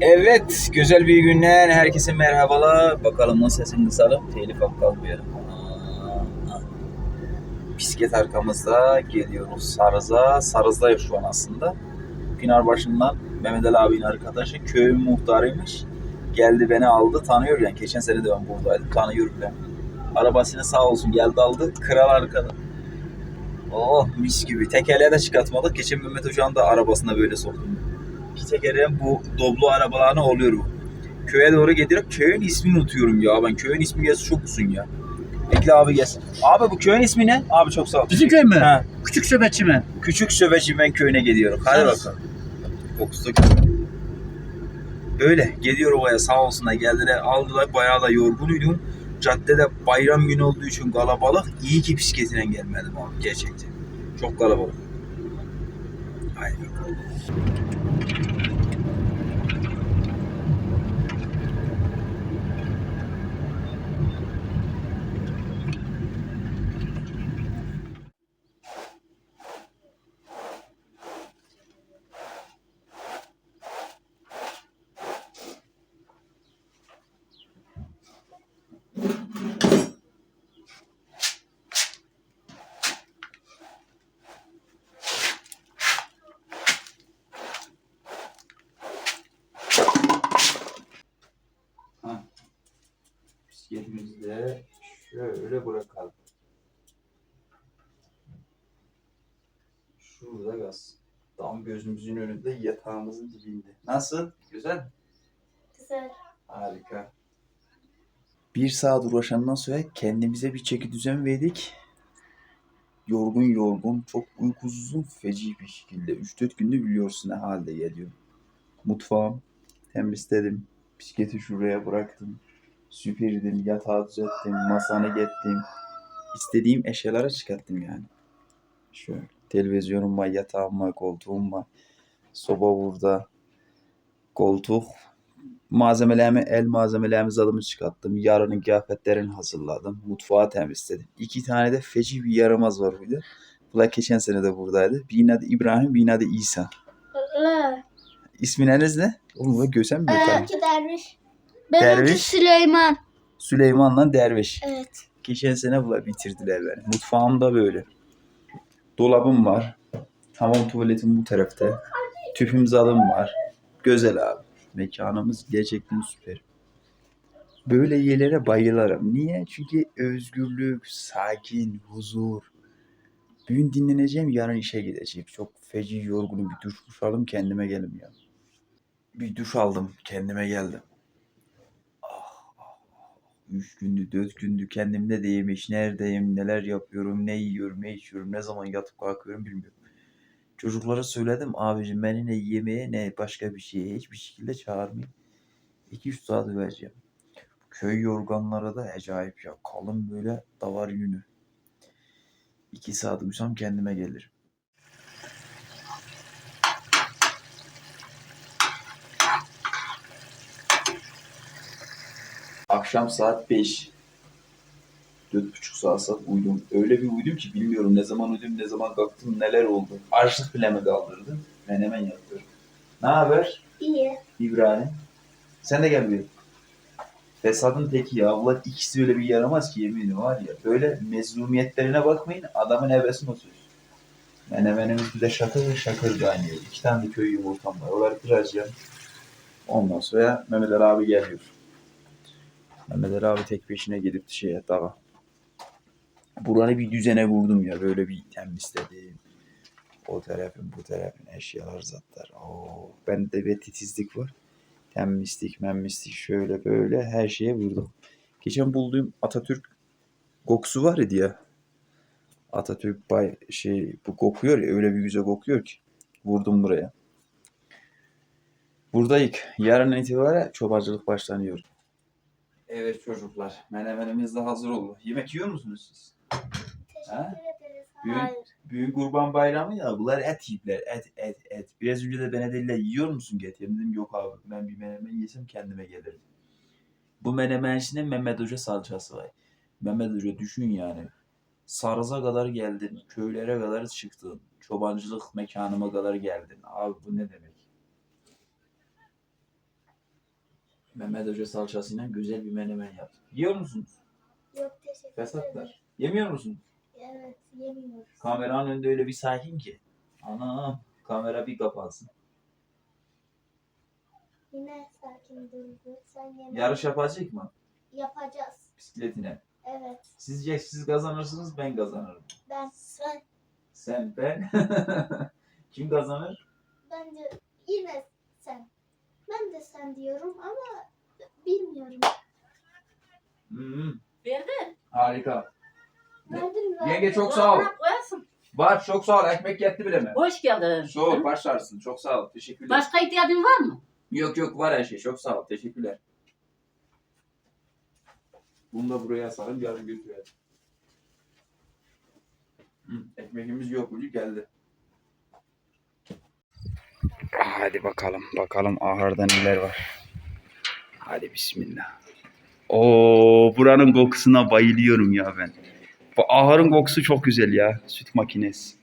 Evet, güzel bir günden herkese merhabalar. Bakalım nasıl sesini kısalım. Telif hakkı Bisiklet arkamızda geliyoruz Sarız'a. Sarız'dayız şu an aslında. Pınarbaşı'ndan Mehmet Ali abinin arkadaşı köyün muhtarıymış. Geldi beni aldı tanıyor yani. Geçen sene de ben buradaydım. Tanıyor bile. Arabasını sağ olsun geldi aldı. Kral arkada. Oh mis gibi. Tekerleğe de çıkartmadık. Geçen Mehmet Hoca'nın da arabasına böyle soktum. Tekerleğin bu doblo arabalarına oluyor bu. Köye doğru gidiyor. Köyün ismini unutuyorum ya. Ben köyün ismi gelsin çok uzun ya. Bekle abi gelsin. Abi bu köyün ismi ne? Abi çok sağ ol. Bizim köy mü? Ha, Küçük söbetçi mi? Küçük Söbecimen köyüne gidiyorum. Hadi Evet. bakalım. Kokusu Böyle geliyor ovaya sağ olsunlar geldiler aldılar bayağı da yorgunuydum. Caddede bayram günü olduğu için kalabalık. İyi ki bisikletiyle gelmedim abi gerçekten. Çok kalabalık. I don't know. Şurada gaz. Tam gözümüzün önünde yatağımızın dibinde. Nasıl? Güzel? Güzel. Harika. Bir saat uğraşandan sonra kendimize bir çeki düzen verdik. Yorgun yorgun, çok uykusuzum feci bir şekilde. 3-4 günde biliyorsun ne halde geliyor. Mutfağım temizledim. Bisikleti şuraya bıraktım. Süpürdüm, yatağı düzelttim, masanı gettim. İstediğim eşyaları çıkarttım yani. Şöyle televizyonum var, yatağım var, koltuğum var. Soba burada. Koltuk. Malzemelerimi, el malzemelerimi zadımı çıkarttım. Yarının kıyafetlerini hazırladım. Mutfağı temizledim. İki tane de feci bir yaramaz var burada. Bunlar geçen sene de buradaydı. Birinin adı İbrahim, birinin adı İsa. Allah. İsminiz ne? Oğlum bak görsem mi? Benimki derviş. Benimki Derviş. Süleyman. Süleyman'la Derviş. Evet. Geçen sene bunlar bitirdiler beni. Mutfağım da böyle. Dolabım var. Tamam tuvaletim bu tarafta. Tüpüm zalım var. Güzel abi. Mekanımız gerçekten süper. Böyle yerlere bayılırım. Niye? Çünkü özgürlük, sakin, huzur. Bugün dinleneceğim, yarın işe gideceğim. Çok feci yorgunum. Bir duş duş aldım, kendime gelim ya. Bir duş aldım, kendime geldim. Üç gündü, dört gündü kendimde değilmiş. Neredeyim, neler yapıyorum, ne yiyorum, ne içiyorum, ne zaman yatıp kalkıyorum bilmiyorum. Çocuklara söyledim abicim beni ne yemeğe ne başka bir şeye hiçbir şekilde çağırmayın. 2-3 saat vereceğim. Köy yorganları da acayip ya. Kalın böyle davar yünü. 2 saat uyusam kendime gelirim. Akşam saat 5. Dört buçuk saat saat uyudum. Öyle bir uyudum ki bilmiyorum ne zaman uyudum, ne zaman kalktım, neler oldu. Açlık bile mi kaldırdı? Ben hemen yapıyorum. Ne haber İyi. İbrahim? Sen de gel bir. Fesadın teki ya. Bunlar ikisi öyle bir yaramaz ki yemin var ya. Böyle mezlumiyetlerine bakmayın. Adamın hevesini oturuyor. Menemenimiz bir de şakır şakır kaynıyor. İki tane de köy yumurtam var. Onları kıracağım. Ondan sonra Mehmet Ali abi geliyor. Mehmet Ali abi tek peşine gidip şeye dağa. Buranı bir düzene vurdum ya. Böyle bir temizledim. O tarafın bu tarafın eşyalar zatlar. Oo, bende bir titizlik var. Temizlik, memizlik şöyle böyle her şeye vurdum. Geçen bulduğum Atatürk kokusu var ya. Atatürk bay şey bu kokuyor ya öyle bir güzel kokuyor ki. Vurdum buraya. Buradayık. Yarın itibaren çobancılık başlanıyor. Evet çocuklar. Menemenimiz de hazır oldu. Yemek yiyor musunuz siz? Ha? Teşekkür ederiz. Büyük- Hayır. Büyük kurban bayramı ya bunlar et yiyipler. Et et et. Biraz önce de bana dediler yiyor musun getireyim dedim yok abi ben bir menemen yesem kendime gelirim. Bu menemen içinde Mehmet Hoca salçası var. Mehmet Hoca düşün yani. Sarız'a kadar geldin, köylere kadar çıktın, çobancılık mekanıma kadar geldin. Abi bu ne demek? Mehmet Hoca salçasıyla güzel bir menemen yaptım. Yiyor musunuz? Yok teşekkür ederim. Fesatlar. Yemiyor musunuz? Evet yemiyoruz. Kameranın önünde öyle bir sakin ki. Anam kamera bir kapansın. Yine sakin durdu. Sen yemek Yarış yapacak mı? yapacağız. Bisikletine. Evet. Sizce siz kazanırsınız ben kazanırım. Ben sen Sen ben. Kim kazanır? bence yine. Ben de sen diyorum ama bilmiyorum. Hmm, Verdin. harika. Verdin mi? Yenge çok sağ ol. Bırak koyarsın. Var çok sağ ol. Ekmek yetti bile mi? Hoş geldin. Ol. Başlarsın. Çok sağ ol. Teşekkürler. Başka ihtiyacın var mı? Yok yok var her şey. Çok sağ ol. Teşekkürler. Bunu da buraya asalım. Yarın götürelim. Hı, ekmeğimiz yok ucu geldi. Hadi bakalım. Bakalım ahırda neler var. Hadi bismillah. Oo buranın kokusuna bayılıyorum ya ben. Bu ahırın kokusu çok güzel ya. Süt makinesi.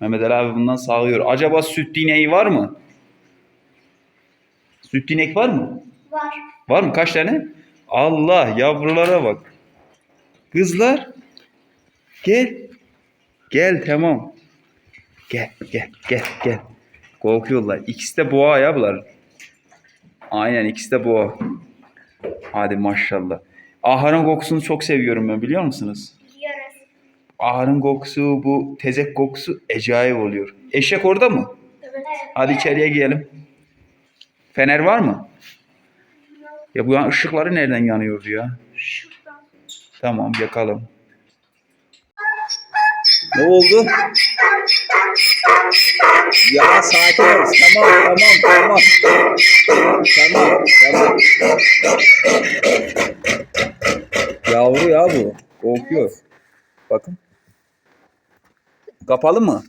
Mehmet Ali abi bundan sağlıyor. Acaba süt ineği var mı? Süt inek var mı? Var. Var mı? Kaç tane? Allah yavrulara bak. Kızlar. Gel. Gel tamam. Gel gel gel gel. Korkuyorlar. İkisi de boğa ya bunlar. Aynen ikisi de boğa. Hadi maşallah. Ahırın kokusunu çok seviyorum ben biliyor musunuz? Yiyoruz. Ahırın kokusu bu tezek kokusu acayip oluyor. Eşek orada mı? Evet. Hadi içeriye girelim. Fener var mı? Ya bu yan- ışıkları nereden yanıyordu ya? Şuradan. Tamam yakalım. Ne oldu? Ya sakin ol. Tamam tamam tamam. Tamam tamam. Yavru ya bu. Korkuyor. Bakın. Kapalı mı?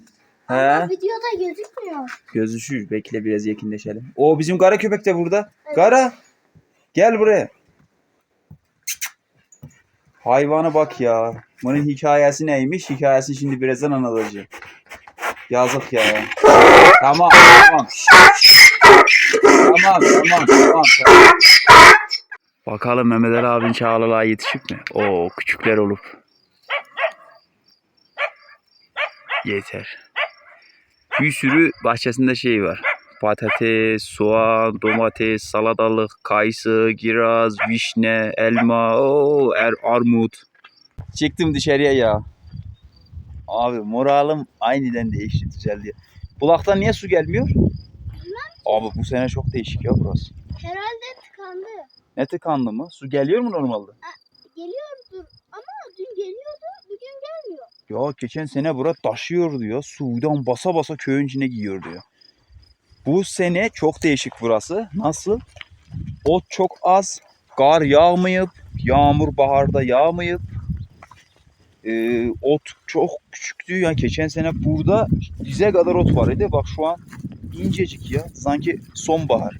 He. Videoda gözükmüyor. Gözüşür. Bekle biraz yakınlaşalım. O bizim kara köpek de burada. Kara. Gel buraya. Hayvana bak ya. Bunun hikayesi neymiş? Hikayesini şimdi birazdan anlatacağım. Yazık ya. Tamam tamam. Tamam tamam tamam. tamam. Bakalım Mehmet Ali abin çağlalığa yetişip mi? Oo küçükler olup. Yeter. Bir sürü bahçesinde şey var. Patates, soğan, domates, salatalık, kayısı, kiraz, vişne, elma, oo, er, armut. Çıktım dışarıya ya. Abi moralim aniden değişti düzeldi. Bulaktan niye su gelmiyor? Abi bu sene çok değişik ya burası. Herhalde tıkandı. Ne tıkandı mı? Su geliyor mu normalde? Geliyordur ama dün geliyordu bugün gelmiyor. Ya geçen sene bura taşıyordu ya. Sudan basa basa köyün içine giyiyordu ya. Bu sene çok değişik burası. Nasıl? Ot çok az. Kar yağmayıp, yağmur baharda yağmayıp, e, ot çok küçüktü. Yani geçen sene burada dize kadar ot var idi. Bak şu an incecik ya. Sanki sonbahar.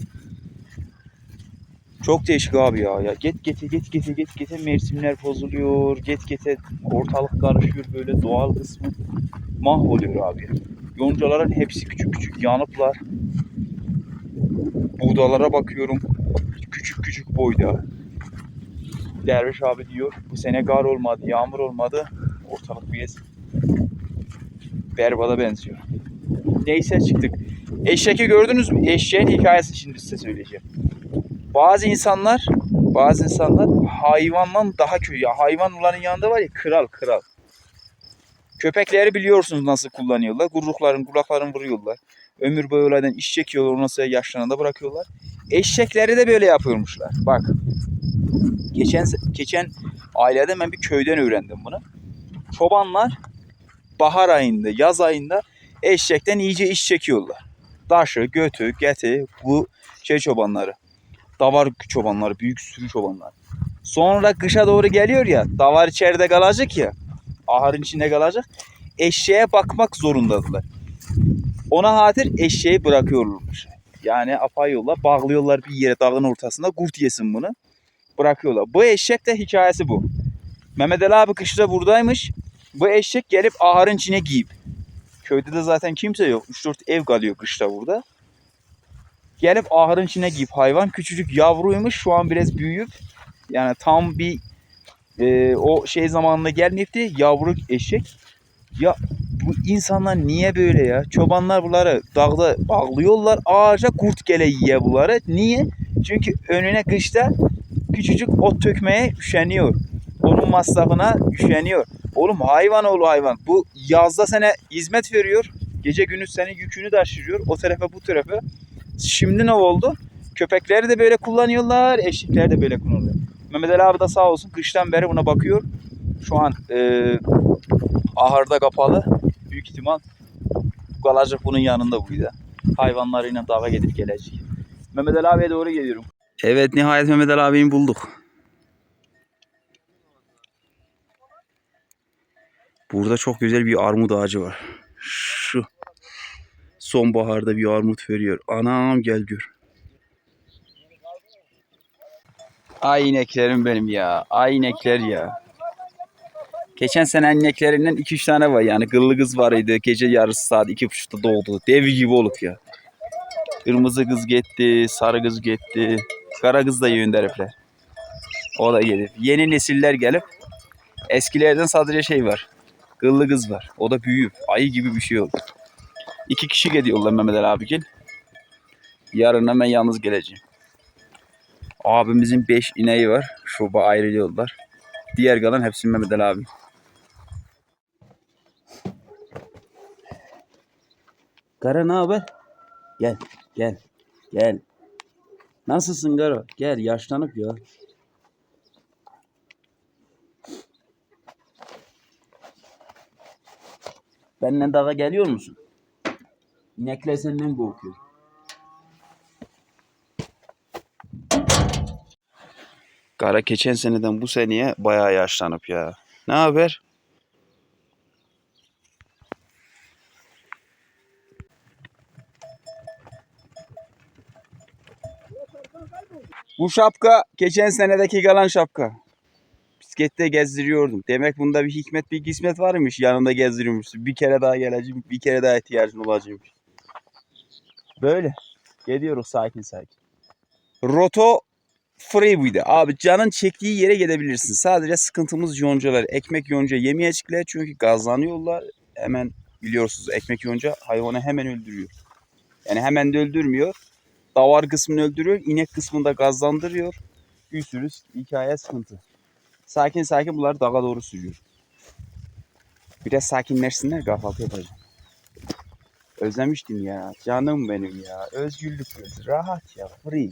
Çok değişik abi ya. ya get gete get gete get gete mevsimler bozuluyor. Get gete ortalık karışıyor böyle doğal kısmı mahvoluyor abi. Yoncaların hepsi küçük küçük yanıplar. Buğdalara bakıyorum. Küçük küçük boyda. Derviş abi diyor bu sene kar olmadı, yağmur olmadı. Ortalık bir berbada benziyor. Neyse çıktık. Eşeği gördünüz mü? Eşeğin hikayesini şimdi size söyleyeceğim. Bazı insanlar bazı insanlar hayvandan daha kötü. Ya hayvanların yanında var ya kral kral. Köpekleri biliyorsunuz nasıl kullanıyorlar. Kuyrukların kulaklarını vuruyorlar. Ömür boyu olaydan iş çekiyorlar. Ondan sonra yaşlarında bırakıyorlar. Eşekleri de böyle yapıyormuşlar. Bak. Geçen geçen ailede ben bir köyden öğrendim bunu. Çobanlar bahar ayında, yaz ayında eşekten iyice iş çekiyorlar. Daşı, götü, geti bu şey çobanları. Davar çobanları, büyük sürü çobanlar. Sonra kışa doğru geliyor ya, davar içeride kalacak ya, ahırın içinde kalacak. Eşeğe bakmak zorundadılar. Ona hatir eşeği bırakıyorlarmış. Yani apayolla bağlıyorlar bir yere dağın ortasında kurt yesin bunu. Bırakıyorlar. Bu eşek de hikayesi bu. Mehmet Ali abi kışta buradaymış. Bu eşek gelip ahırın içine giyip. Köyde de zaten kimse yok. 3-4 ev kalıyor kışta burada. gelip ahırın içine giyip hayvan küçücük yavruymuş şu an biraz büyüyüp yani tam bir e, o şey zamanına gelmeyipti yavru eşek. Ya bu insanlar niye böyle ya? Çobanlar bunları dağda bağlıyorlar. Ağaca kurt gele yiye bunları. Niye? Çünkü önüne kışta küçücük ot tökmeye üşeniyor. Onun masrafına üşeniyor. Oğlum hayvan oğlu hayvan. Bu yazda sana hizmet veriyor. Gece gündüz senin yükünü taşırıyor. O tarafa bu tarafa. Şimdi ne oldu? Köpekleri de böyle kullanıyorlar. Eşekleri de böyle kullanıyor. Mehmet Ali abi de sağ olsun kıştan beri buna bakıyor. Şu an e, ahırda kapalı. Büyük ihtimal kalacak bunun yanında buydu. Hayvanlarıyla dağa gidip gelecek. Mehmet Ali abiye doğru geliyorum. Evet nihayet Mehmet Ali abiyi bulduk. Burada çok güzel bir armut ağacı var. Şu sonbaharda bir armut veriyor. Anam gel gör. Ay ineklerim benim ya. Ay inekler ya. Geçen sene ineklerinden 2-3 tane var yani. Kıllı kız vardı. Gece yarısı saat 2.30'da doğdu. Dev gibi olup ya. Kırmızı kız gitti. Sarı kız gitti. Kara kız da herifler. O da gelip. Yeni nesiller gelip eskilerden sadece şey var. Kıllı kız var. O da büyüyüp ayı gibi bir şey oldu. İki kişi gidiyorlar Mehmet Ali abigil. Yarın hemen yalnız geleceğim. Abimizin 5 ineği var. Şoba ayrılıyorlar. Diğer kalan hepsi Mehmet Ali abi. Kara ne haber? Gel, gel, gel. Nasılsın Kara? Gel, yaşlanıp ya. Benimle dağa geliyor musun? İnekler senden korkuyor. Kara geçen seneden bu seneye bayağı yaşlanıp ya. Ne haber? Bu şapka geçen senedeki kalan şapka. Bisiklette gezdiriyordum. Demek bunda bir hikmet bir kısmet varmış. Yanında gezdiriyormuşsun. Bir kere daha geleceğim. Bir kere daha ihtiyacın olacakmış. Böyle. Gidiyoruz sakin sakin. Roto free buydu. Abi canın çektiği yere gidebilirsin. Sadece sıkıntımız yoncalar. Ekmek yonca yemeyecekler çünkü gazlanıyorlar. Hemen biliyorsunuz ekmek yonca hayvanı hemen öldürüyor. Yani hemen de öldürmüyor. Davar kısmını öldürüyor. inek kısmını da gazlandırıyor. Bir sürü hikaye sıkıntı. Sakin sakin bunları dağa doğru sürüyor. Biraz sakinleşsinler kahvaltı yapacağım. Özlemiştim ya. Canım benim ya. Özgürlük göz. Rahat ya. Free.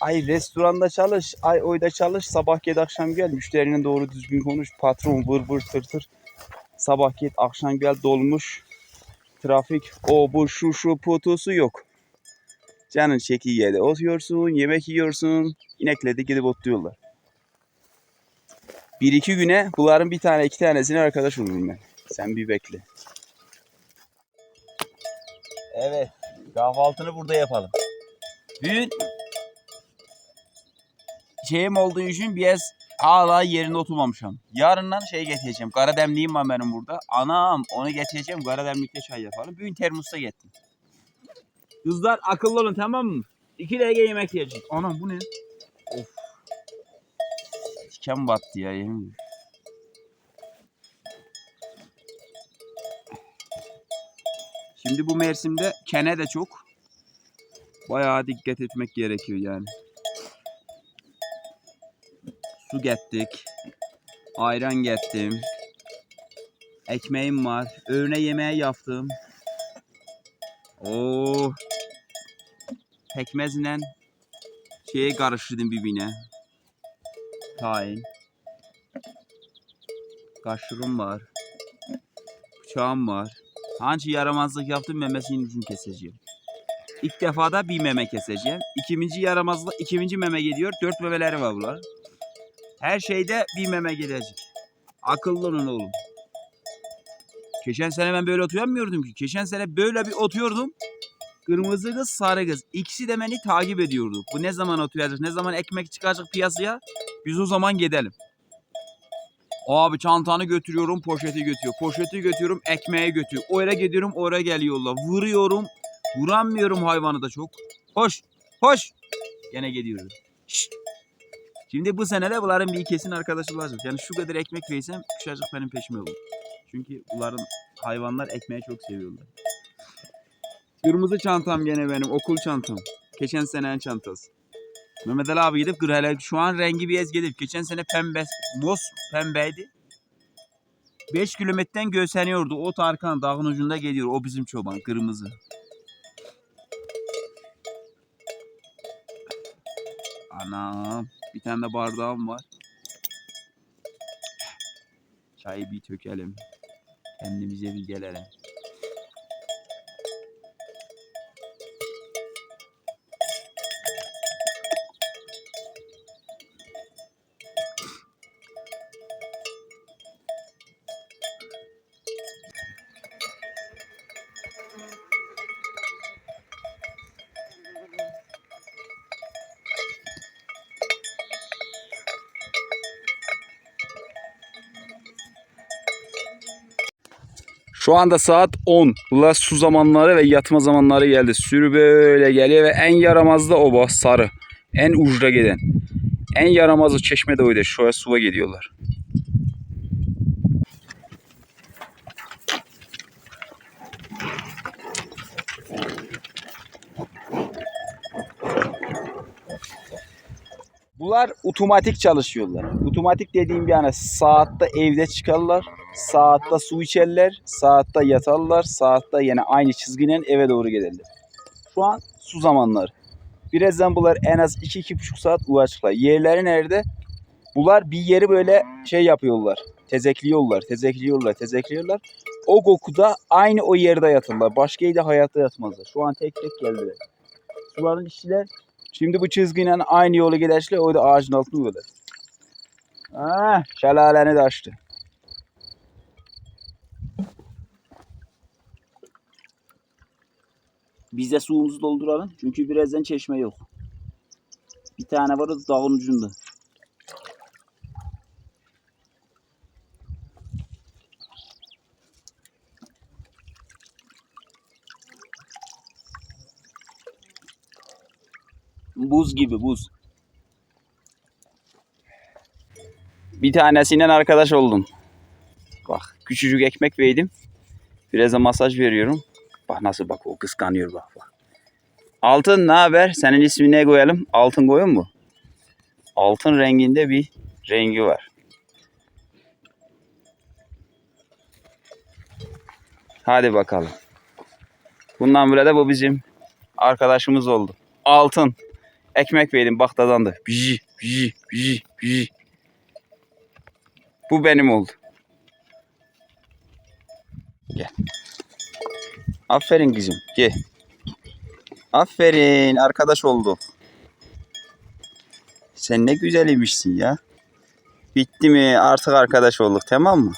Ay restoranda çalış, ay oyda çalış, sabah git akşam gel, müşterine doğru düzgün konuş, patron vır vır tır tır. Sabah git akşam gel dolmuş, trafik, o bu şu şu potosu yok. Canın çeki yerde oturuyorsun, yemek yiyorsun, inekle de gidip otluyorlar. Bir iki güne bunların bir tane iki tanesine arkadaş olurum ben. Sen bir bekle. Evet, kahvaltını burada yapalım. Dün şeyim olduğu için biraz hala yerine oturmamışım. Yarından şey getireceğim. Kara demliğim var benim burada. Anam onu getireceğim. Kara demlikte çay yapalım. Bugün termosta getirdim. Kızlar akıllı olun tamam mı? İki DG yemek yiyecek. Anam bu ne? Of. Diken battı ya yemin. Şimdi bu mevsimde kene de çok. Bayağı dikkat etmek gerekiyor yani. Su gettik. Ayran gettim. Ekmeğim var. Öğle yemeği yaptım. Oo. Pekmezle şeye karıştırdım birbirine. Tahin. Kaşırım var. Bıçağım var. Hangi yaramazlık yaptım memesinin ucunu keseceğim. İlk defa da bir meme keseceğim. İkinci yaramazlık, ikinci meme geliyor. Dört memeleri var bunlar. Her şeyde bir meme gelecek. Akıllı olun oğlum. Geçen sene ben böyle oturamıyordum ki. Geçen sene böyle bir otuyordum. Kırmızı kız, sarı kız. İkisi de beni takip ediyordu. Bu ne zaman oturacak, ne zaman ekmek çıkacak piyasaya? Biz o zaman gidelim. Abi çantanı götürüyorum, poşeti götürüyor. Poşeti götürüyorum, ekmeği götürüyor. O yere gidiyorum, oraya geliyorlar. Vuruyorum. Vuramıyorum hayvanı da çok. Hoş. Hoş. Gene gidiyoruz. Şimdi bu sene de bunların bir kesin arkadaşı olacak. Yani şu kadar ekmek versem kuşacık benim peşime olur. Çünkü bunların hayvanlar ekmeği çok seviyorlar. Kırmızı çantam gene benim okul çantam. Geçen senenin çantası. Mehmet Ali abi gidip kır şu an rengi biraz gidip geçen sene pembe, mos pembeydi. 5 kilometreden gösteriyordu. O Tarkan dağın ucunda geliyor. O bizim çoban kırmızı. Anam. Bir tane de bardağım var. Çayı bir tökelim. Kendimize bir gelelim. Şu anda saat 10. Bunlar su zamanları ve yatma zamanları geldi. Sürü böyle geliyor ve en yaramaz da o bu sarı. En ucda giden. En yaramazı çeşme de oydu. Şuraya suya gidiyorlar. Bunlar otomatik çalışıyorlar. Otomatik dediğim yani saatte evde çıkarlar, saatte su içerler, saatte yatarlar, saatte yine aynı çizgiden eve doğru gelirler. Şu an su zamanları. Birazdan bunlar en az 2-2,5 saat uğraşırlar. Yerleri nerede? Bunlar bir yeri böyle şey yapıyorlar. Tezekliyorlar, tezekliyorlar, tezekliyorlar. O kokuda aynı o yerde yatırlar. Başka yerde hayatta yatmazlar. Şu an tek tek geldiler. Suların işçiler Şimdi bu çizgiyle aynı yolu giderler. O da ağacın altına uyuyorlar. Ah, şelaleni de açtı. Biz de suyumuzu dolduralım. Çünkü birazdan çeşme yok. Bir tane var o da dağın ucunda. Buz gibi buz. Bir tanesiyle arkadaş oldum. Bak küçücük ekmek verdim. Biraz da masaj veriyorum. Bak nasıl bak o kıskanıyor bak bak. Altın ne haber? Senin ismini ne koyalım? Altın koyun mu? Altın renginde bir rengi var. Hadi bakalım. Bundan böyle de bu bizim arkadaşımız oldu. Altın. Ekmek verdim baktadandı. Biji, biji, biji, biji. Bu benim oldu. Gel. Aferin kızım. Gel. Aferin. Arkadaş oldu. Sen ne güzelmişsin ya. Bitti mi? Artık arkadaş olduk tamam mı?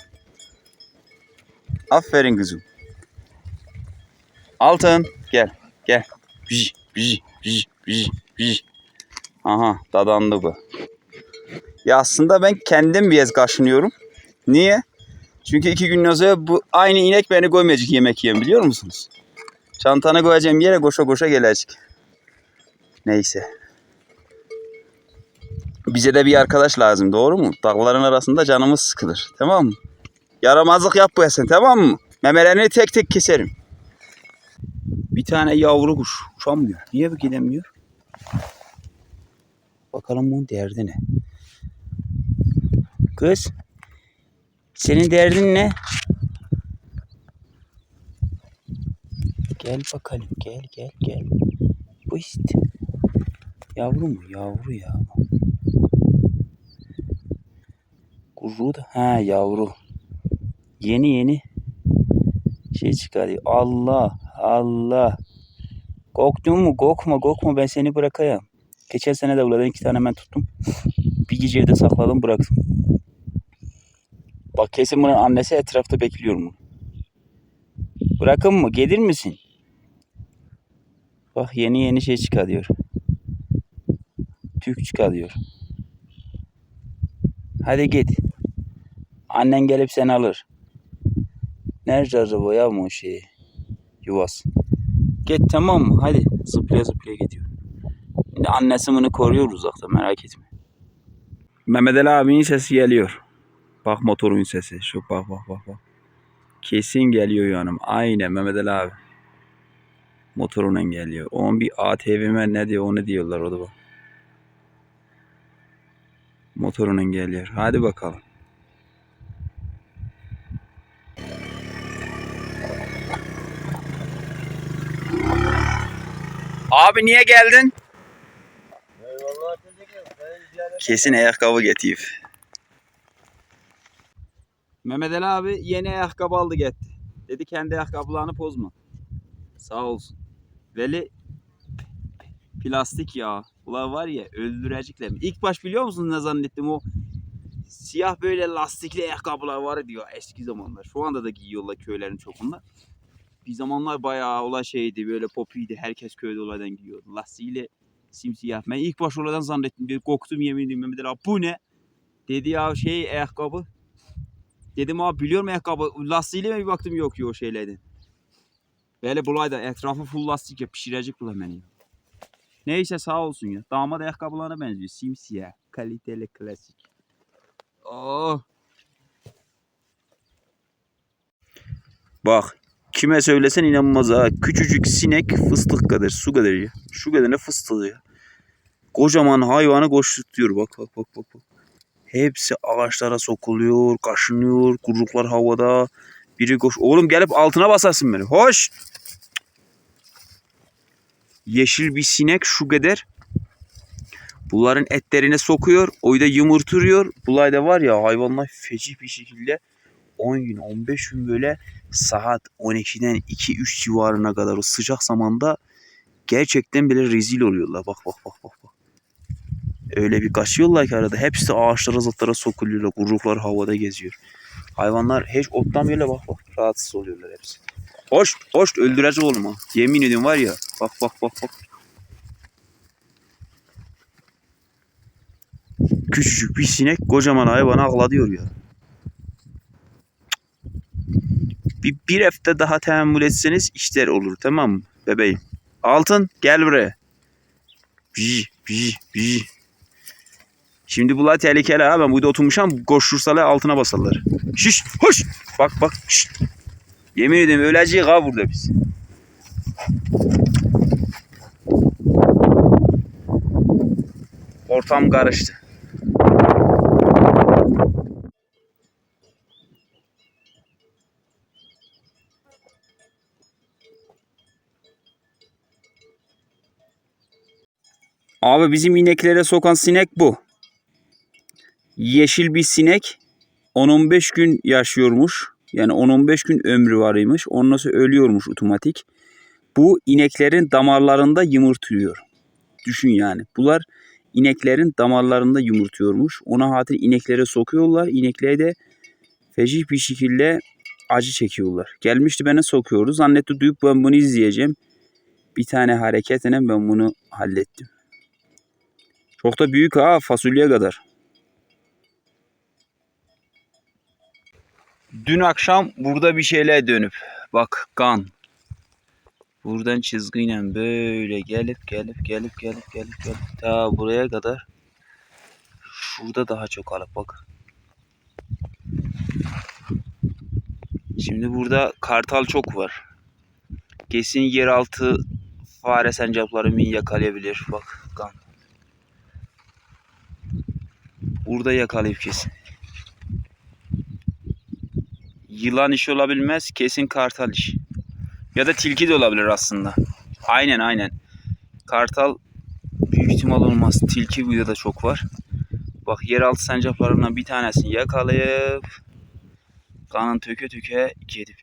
Aferin kızım. Altın. Gel. Gel. Biji, biji, biji, biji, biji. Aha dadandı bu. Ya aslında ben kendim biraz kaşınıyorum. Niye? Çünkü iki gün önce bu aynı inek beni koymayacak yemek yiyen biliyor musunuz? Çantana koyacağım yere koşa koşa gelecek. Neyse. Bize de bir arkadaş lazım doğru mu? Dağların arasında canımız sıkılır. Tamam mı? Yaramazlık yap bu sen tamam mı? Memelerini tek tek keserim. Bir tane yavru kuş uçamıyor. Niye bu gidemiyor? Bakalım bunun derdi ne? Kız. Senin derdin ne? Gel bakalım gel gel gel. Bu işte. Yavru mu? Yavru ya. Kuyruğu da. Ha yavru. Yeni yeni şey çıkarıyor. Allah Allah. Korktun mu? Korkma korkma ben seni bırakayım. Geçen sene de buradan iki tane ben tuttum. Bir gece evde sakladım bıraktım. Bak kesin bunun annesi etrafta bekliyor mu? Bırakın mı? Gelir misin? Bak yeni yeni şey çıkarıyor. Tük çıkarıyor. Hadi git. Annen gelip seni alır. Nerede acaba ya bu şeyi? Yuvası. Git tamam mı? Hadi. Zıplaya zıplaya gidiyor. Şimdi annesi bunu koruyor uzakta merak etme. Mehmet Ali abinin sesi geliyor. Bak motorun sesi. Şu bak bak bak bak. Kesin geliyor yanım. Aynen Mehmet Ali abi. Motorundan geliyor. Onun bir ATV'me ne diyor onu diyorlar o da bak. Motorundan geliyor. Hadi bakalım. Abi niye geldin? Kesin ayakkabı getir. Mehmet Ali abi yeni ayakkabı aldı gitti. Dedi kendi ayakkabılarını pozma. Sağ olsun. Veli plastik ya. Ulan var ya öldürecekler. İlk baş biliyor musun ne zannettim o siyah böyle lastikli ayakkabılar var diyor eski zamanlar. Şu anda da giyiyorlar köylerin çokunda. Bir zamanlar bayağı ola şeydi böyle popiydi. Herkes köyde olaydan giyiyordu. Lastiğiyle simsiyah. Ben ilk baş oladan zannettim. Bir korktum yemin ediyorum. Abi bu ne? Dedi ya şey ayakkabı. Dedim abi biliyorum ayakkabı. Lastiğiyle mi bir baktım yok yok şeylerden. Böyle bulayda etrafı full lastik ya pişirecek bula beni. Neyse sağ olsun ya. Damat ayakkabılarına benziyor. Simsiyah. Kaliteli klasik. Oh. Bak kime söylesen inanmaz ha. Küçücük sinek fıstık kadar su kadar ya. Şu kadar ne fıstığı ya. Kocaman hayvanı koşturuyor bak bak bak bak. bak. Hepsi ağaçlara sokuluyor, kaşınıyor, kuyruklar havada. Biri koş. Oğlum gelip altına basarsın beni. Hoş. Yeşil bir sinek şu kadar. Bunların etlerine sokuyor. Oyda yumurturuyor. Bulayda var ya hayvanlar feci bir şekilde 10 gün 15 gün böyle saat 12'den 2-3 civarına kadar o sıcak zamanda gerçekten bile rezil oluyorlar. Bak bak bak bak. bak. Öyle bir kaçıyorlar ki arada. Hepsi ağaçlara zatlara sokuluyorlar. Kuyruklar havada geziyor. Hayvanlar hiç böyle bak bak. Rahatsız oluyorlar hepsi. Hoş hoş öldürecek oğlum. Yemin ediyorum var ya. Bak bak bak bak. Küçücük bir sinek kocaman hayvanı ağlatıyor ya. Bir, bir hafta daha tahammül etseniz işler olur tamam mı bebeğim? Altın gel buraya. Biji, biji, biji. Şimdi bunlar tehlikeli ha. Ben burada oturmuşam. Koşursalar altına basarlar. Şiş, hoş. Bak bak. Şiş. Yemin ederim öleceğiz ha burada biz. Ortam karıştı. Abi bizim ineklere sokan sinek bu. Yeşil bir sinek 10-15 gün yaşıyormuş. Yani 10-15 gün ömrü varıymış. Ondan sonra ölüyormuş otomatik. Bu ineklerin damarlarında yumurtluyor. Düşün yani. Bunlar ineklerin damarlarında yumurtuyormuş. Ona hatır ineklere sokuyorlar. İneklere de feci bir şekilde acı çekiyorlar. Gelmişti bana sokuyordu. Zannetti duyup ben bunu izleyeceğim. Bir tane hareketle ben bunu hallettim. Çok da büyük ha fasulye kadar. Dün akşam burada bir şeyler dönüp bak kan. Buradan çizgiyle böyle gelip gelip gelip gelip gelip gelip ta buraya kadar. Şurada daha çok alıp bak. Şimdi burada kartal çok var. Kesin yeraltı fare sancakları min yakalayabilir. Bak kan. Burada yakalayıp kesin. Yılan işi olabilmez. Kesin kartal iş. Ya da tilki de olabilir aslında. Aynen aynen. Kartal büyük ihtimal olmaz. Tilki burada da çok var. Bak yeraltı sancaklarından bir tanesini yakalayıp kanın töke töke gidip.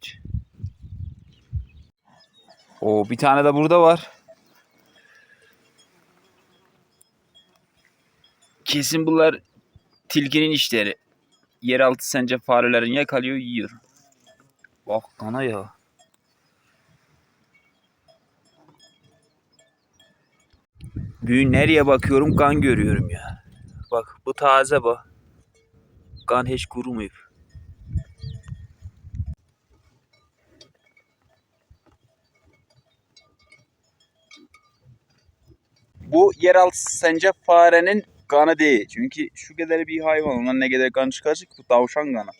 O bir tane de burada var. Kesin bunlar tilkinin işleri. Yeraltı sence farelerin yakalıyor yiyor. Bak kana ya. Gün nereye bakıyorum kan görüyorum ya. Bak bu taze bak. Kan hiç kurumayıp. Bu yeraltı sence farenin kanı değil. Çünkü şu kadar bir hayvan. Ondan ne kadar kan çıkacak? Bu tavşan kanı.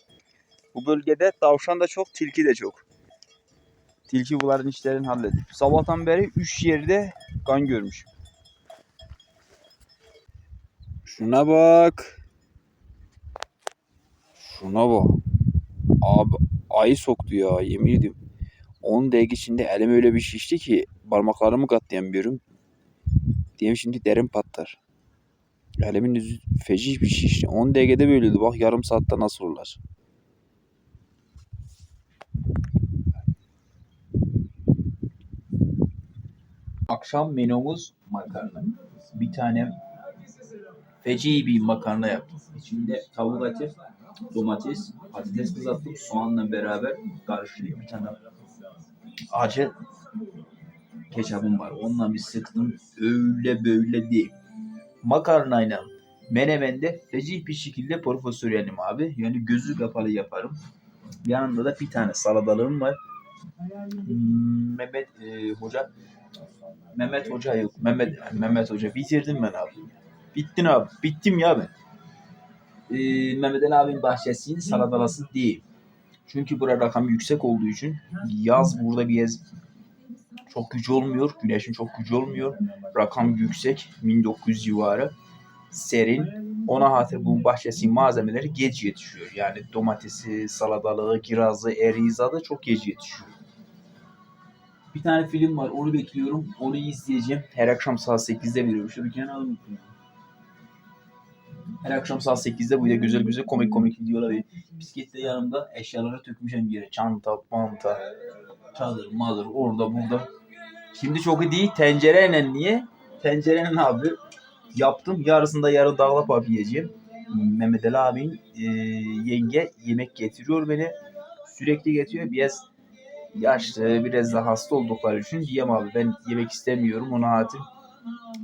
Bu bölgede tavşan da çok, tilki de çok. Tilki bunların işlerini hallediyor. Sabahtan beri 3 yerde kan görmüş. Şuna bak. Şuna bak. Abi ayı soktu ya yemin ediyorum. 10 dakika içinde elim öyle bir şişti ki parmaklarımı katlayamıyorum. Diyeyim şimdi derin patlar. Elimin yüzü feci bir şişti. 10 dakikada böyleydi. Bak yarım saatte nasıl olurlar. Akşam menümüz makarna. Bir tane feci bir makarna yaptım. İçinde tavuk eti, domates, patates kızarttım, soğanla beraber karıştırıyorum. Bir tane acı ketçabım var. Onunla bir sıktım. Öyle böyle değil. Makarnayla menemende feci bir şekilde profesyonelim abi. Yani gözü kapalı yaparım. Yanında da bir tane salatalığım var. Hmm, Mehmet e, Hoca Mehmet Hoca yok. Mehmet Mehmet Hoca bitirdim ben abi. Bittin abi. Bittim ya ben. Ee, Mehmet Ali abinin bahçesinin salatalası değil. Çünkü burada rakam yüksek olduğu için yaz burada bir yaz çok gücü olmuyor. Güneşin çok gücü olmuyor. Rakam yüksek. 1900 civarı. Serin. Ona hatır bu bahçesinin malzemeleri geç yetişiyor. Yani domatesi, salatalığı, kirazı, erizadı çok geç yetişiyor. Bir tane film var. Onu bekliyorum. Onu izleyeceğim. Her akşam saat 8'de veriyor. Şu bir kenara alın. Her akşam saat 8'de böyle güzel güzel komik komik videolar veriyor. Bisiklet de yanımda eşyaları tökmüşüm yere. Çanta, manta, çadır, madır orada burada. Şimdi çok iyi değil. Tencereyle niye? Tencereyle abi yaptım. Yarısında yarın dağlap abi yiyeceğim. Mehmet Ali abinin e, yenge yemek getiriyor beni. Sürekli getiriyor. Biraz yaşlı, biraz da hasta oldukları için diyem abi ben yemek istemiyorum. Ona hatim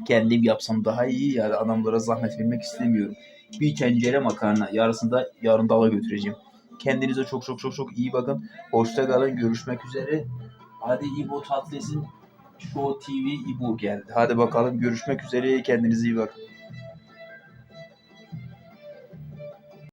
kendim yapsam daha iyi yani adamlara zahmet vermek istemiyorum. Bir tencere makarna yarısında yarın dala götüreceğim. Kendinize çok çok çok çok iyi bakın. Hoşça kalın. Görüşmek üzere. Hadi İbo Tatles'in Show TV İbo geldi. Hadi bakalım görüşmek üzere. Kendinize iyi bakın.